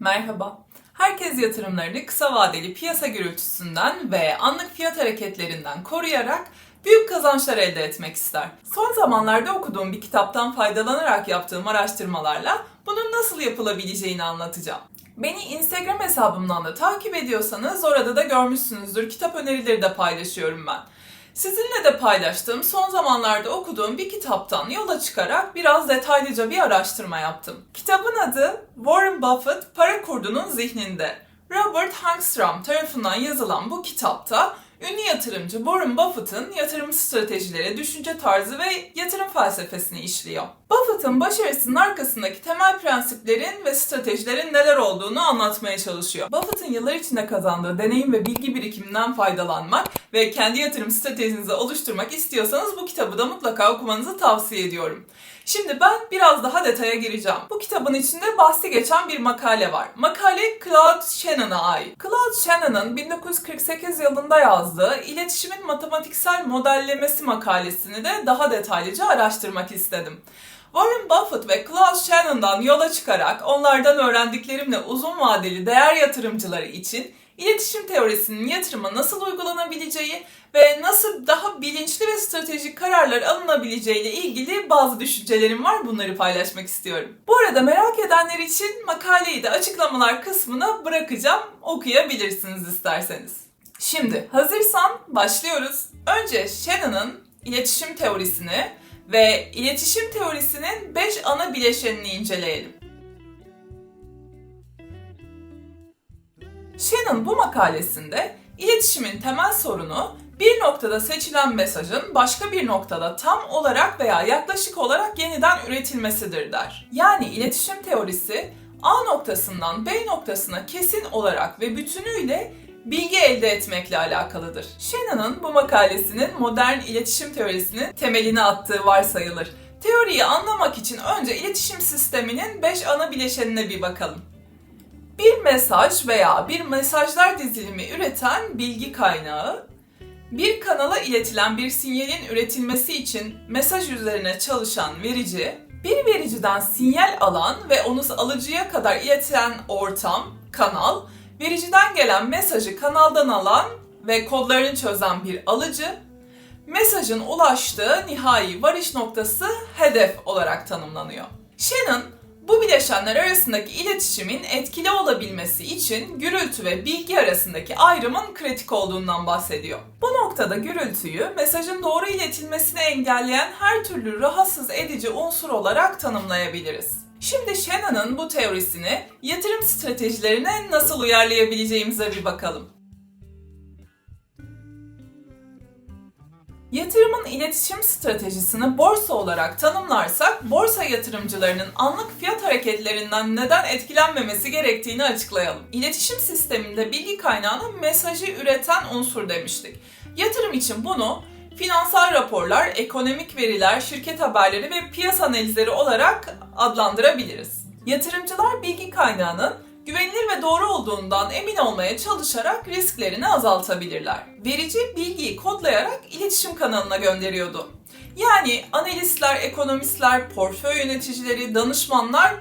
Merhaba. Herkes yatırımlarını kısa vadeli piyasa gürültüsünden ve anlık fiyat hareketlerinden koruyarak büyük kazançlar elde etmek ister. Son zamanlarda okuduğum bir kitaptan faydalanarak yaptığım araştırmalarla bunun nasıl yapılabileceğini anlatacağım. Beni Instagram hesabımdan da takip ediyorsanız orada da görmüşsünüzdür. Kitap önerileri de paylaşıyorum ben. Sizinle de paylaştığım son zamanlarda okuduğum bir kitaptan yola çıkarak biraz detaylıca bir araştırma yaptım. Kitabın adı Warren Buffett Para Kurdunun Zihninde. Robert Hangstrom tarafından yazılan bu kitapta ünlü yatırımcı Warren Buffett'ın yatırım stratejileri, düşünce tarzı ve yatırım felsefesini işliyor. Buffett'ın başarısının arkasındaki temel prensiplerin ve stratejilerin neler olduğunu anlatmaya çalışıyor. Buffett'ın yıllar içinde kazandığı deneyim ve bilgi birikiminden faydalanmak ve kendi yatırım stratejinizi oluşturmak istiyorsanız bu kitabı da mutlaka okumanızı tavsiye ediyorum. Şimdi ben biraz daha detaya gireceğim. Bu kitabın içinde bahsi geçen bir makale var. Makale Claude Shannon'a ait. Claude Shannon'ın 1948 yılında yazdığı İletişimin Matematiksel Modellemesi makalesini de daha detaylıca araştırmak istedim. Warren Buffett ve Claude Shannon'dan yola çıkarak onlardan öğrendiklerimle uzun vadeli değer yatırımcıları için iletişim teorisinin yatırıma nasıl uygulanabileceği ve nasıl daha bilinçli ve stratejik kararlar alınabileceği ile ilgili bazı düşüncelerim var. Bunları paylaşmak istiyorum. Bu arada merak edenler için makaleyi de açıklamalar kısmına bırakacağım. Okuyabilirsiniz isterseniz. Şimdi hazırsan başlıyoruz. Önce Shannon'ın iletişim teorisini ve iletişim teorisinin 5 ana bileşenini inceleyelim. Shannon bu makalesinde iletişimin temel sorunu bir noktada seçilen mesajın başka bir noktada tam olarak veya yaklaşık olarak yeniden üretilmesidir der. Yani iletişim teorisi A noktasından B noktasına kesin olarak ve bütünüyle bilgi elde etmekle alakalıdır. Shannon'ın bu makalesinin modern iletişim teorisinin temelini attığı varsayılır. Teoriyi anlamak için önce iletişim sisteminin 5 ana bileşenine bir bakalım. Mesaj veya bir mesajlar dizilimi üreten bilgi kaynağı, bir kanala iletilen bir sinyalin üretilmesi için mesaj üzerine çalışan verici, bir vericiden sinyal alan ve onu alıcıya kadar iletilen ortam, kanal, vericiden gelen mesajı kanaldan alan ve kodlarını çözen bir alıcı, mesajın ulaştığı nihai varış noktası hedef olarak tanımlanıyor. Shannon, bu bileşenler arasındaki iletişimin etkili olabilmesi için gürültü ve bilgi arasındaki ayrımın kritik olduğundan bahsediyor. Bu noktada gürültüyü mesajın doğru iletilmesini engelleyen her türlü rahatsız edici unsur olarak tanımlayabiliriz. Şimdi Shannon'ın bu teorisini yatırım stratejilerine nasıl uyarlayabileceğimize bir bakalım. Yatırımın iletişim stratejisini borsa olarak tanımlarsak, borsa yatırımcılarının anlık fiyat hareketlerinden neden etkilenmemesi gerektiğini açıklayalım. İletişim sisteminde bilgi kaynağına mesajı üreten unsur demiştik. Yatırım için bunu finansal raporlar, ekonomik veriler, şirket haberleri ve piyasa analizleri olarak adlandırabiliriz. Yatırımcılar bilgi kaynağının güvenilir ve doğru olduğundan emin olmaya çalışarak risklerini azaltabilirler. Verici bilgiyi kodlayarak iletişim kanalına gönderiyordu. Yani analistler, ekonomistler, portföy yöneticileri, danışmanlar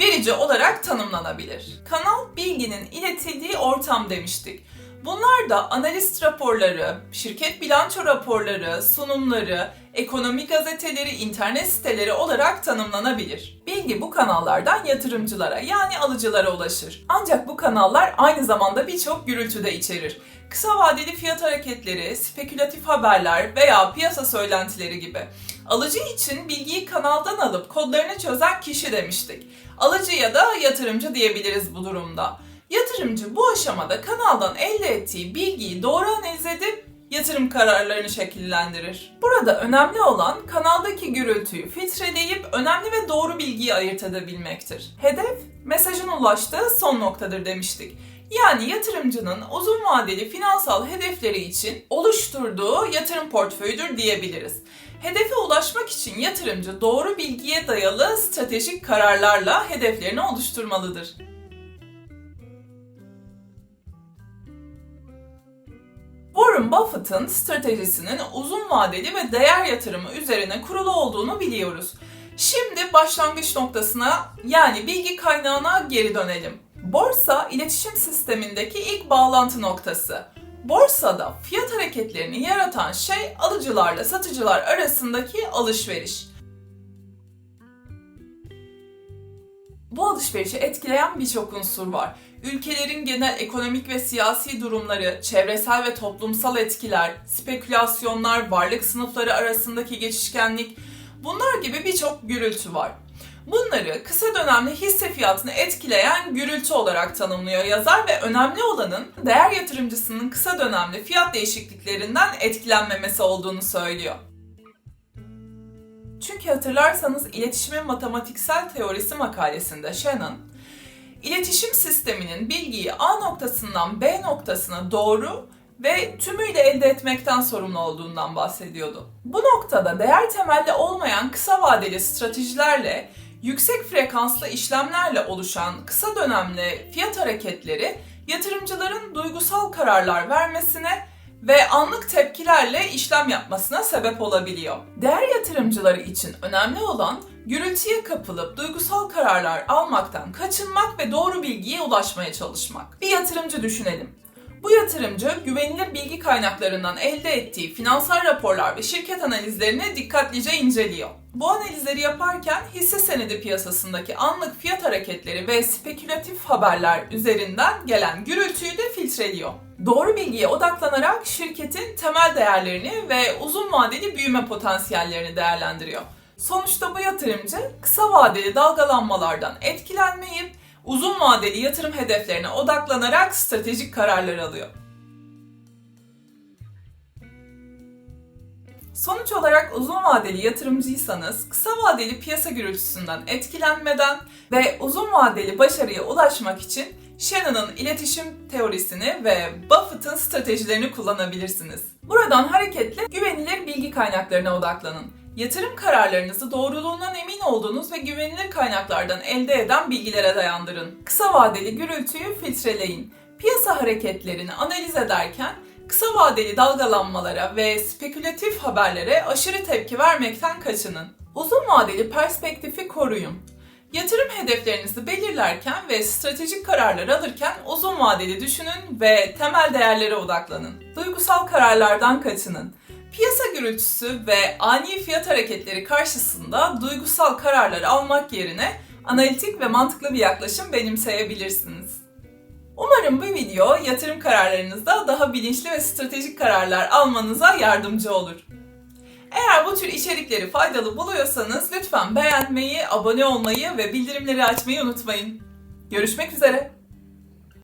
verici olarak tanımlanabilir. Kanal bilginin iletildiği ortam demiştik. Bunlar da analist raporları, şirket bilanço raporları, sunumları, ekonomi gazeteleri, internet siteleri olarak tanımlanabilir. Bilgi bu kanallardan yatırımcılara yani alıcılara ulaşır. Ancak bu kanallar aynı zamanda birçok gürültü de içerir. Kısa vadeli fiyat hareketleri, spekülatif haberler veya piyasa söylentileri gibi. Alıcı için bilgiyi kanaldan alıp kodlarını çözen kişi demiştik. Alıcı ya da yatırımcı diyebiliriz bu durumda. Yatırımcı bu aşamada kanaldan elde ettiği bilgiyi doğru analiz edip yatırım kararlarını şekillendirir. Burada önemli olan kanaldaki gürültüyü filtreleyip önemli ve doğru bilgiyi ayırt edebilmektir. Hedef, mesajın ulaştığı son noktadır demiştik. Yani yatırımcının uzun vadeli finansal hedefleri için oluşturduğu yatırım portföyüdür diyebiliriz. Hedefe ulaşmak için yatırımcı doğru bilgiye dayalı stratejik kararlarla hedeflerini oluşturmalıdır. Warren Buffett'ın stratejisinin uzun vadeli ve değer yatırımı üzerine kurulu olduğunu biliyoruz. Şimdi başlangıç noktasına yani bilgi kaynağına geri dönelim. Borsa, iletişim sistemindeki ilk bağlantı noktası. Borsada fiyat hareketlerini yaratan şey alıcılarla satıcılar arasındaki alışveriş. Bu alışverişi etkileyen birçok unsur var. Ülkelerin genel ekonomik ve siyasi durumları, çevresel ve toplumsal etkiler, spekülasyonlar, varlık sınıfları arasındaki geçişkenlik, bunlar gibi birçok gürültü var. Bunları kısa dönemli hisse fiyatını etkileyen gürültü olarak tanımlıyor yazar ve önemli olanın değer yatırımcısının kısa dönemli fiyat değişikliklerinden etkilenmemesi olduğunu söylüyor. Çünkü hatırlarsanız iletişimin matematiksel teorisi makalesinde Shannon, iletişim sisteminin bilgiyi A noktasından B noktasına doğru ve tümüyle elde etmekten sorumlu olduğundan bahsediyordu. Bu noktada değer temelli olmayan kısa vadeli stratejilerle yüksek frekanslı işlemlerle oluşan kısa dönemli fiyat hareketleri yatırımcıların duygusal kararlar vermesine ve anlık tepkilerle işlem yapmasına sebep olabiliyor. Değer yatırımcıları için önemli olan gürültüye kapılıp duygusal kararlar almaktan kaçınmak ve doğru bilgiye ulaşmaya çalışmak. Bir yatırımcı düşünelim. Bu yatırımcı güvenilir bilgi kaynaklarından elde ettiği finansal raporlar ve şirket analizlerini dikkatlice inceliyor. Bu analizleri yaparken hisse senedi piyasasındaki anlık fiyat hareketleri ve spekülatif haberler üzerinden gelen gürültüyü de filtreliyor. Doğru bilgiye odaklanarak şirketin temel değerlerini ve uzun vadeli büyüme potansiyellerini değerlendiriyor. Sonuçta bu yatırımcı kısa vadeli dalgalanmalardan etkilenmeyip uzun vadeli yatırım hedeflerine odaklanarak stratejik kararlar alıyor. Sonuç olarak uzun vadeli yatırımcıysanız kısa vadeli piyasa gürültüsünden etkilenmeden ve uzun vadeli başarıya ulaşmak için Shannon'ın iletişim teorisini ve Buffett'ın stratejilerini kullanabilirsiniz. Buradan hareketle güvenilir bilgi kaynaklarına odaklanın. Yatırım kararlarınızı doğruluğundan emin olduğunuz ve güvenilir kaynaklardan elde eden bilgilere dayandırın. Kısa vadeli gürültüyü filtreleyin. Piyasa hareketlerini analiz ederken kısa vadeli dalgalanmalara ve spekülatif haberlere aşırı tepki vermekten kaçının. Uzun vadeli perspektifi koruyun. Yatırım hedeflerinizi belirlerken ve stratejik kararlar alırken uzun vadeli düşünün ve temel değerlere odaklanın. Duygusal kararlardan kaçının. Piyasa gürültüsü ve ani fiyat hareketleri karşısında duygusal kararlar almak yerine analitik ve mantıklı bir yaklaşım benimseyebilirsiniz. Umarım bu video yatırım kararlarınızda daha bilinçli ve stratejik kararlar almanıza yardımcı olur. Eğer bu tür içerikleri faydalı buluyorsanız lütfen beğenmeyi, abone olmayı ve bildirimleri açmayı unutmayın. Görüşmek üzere.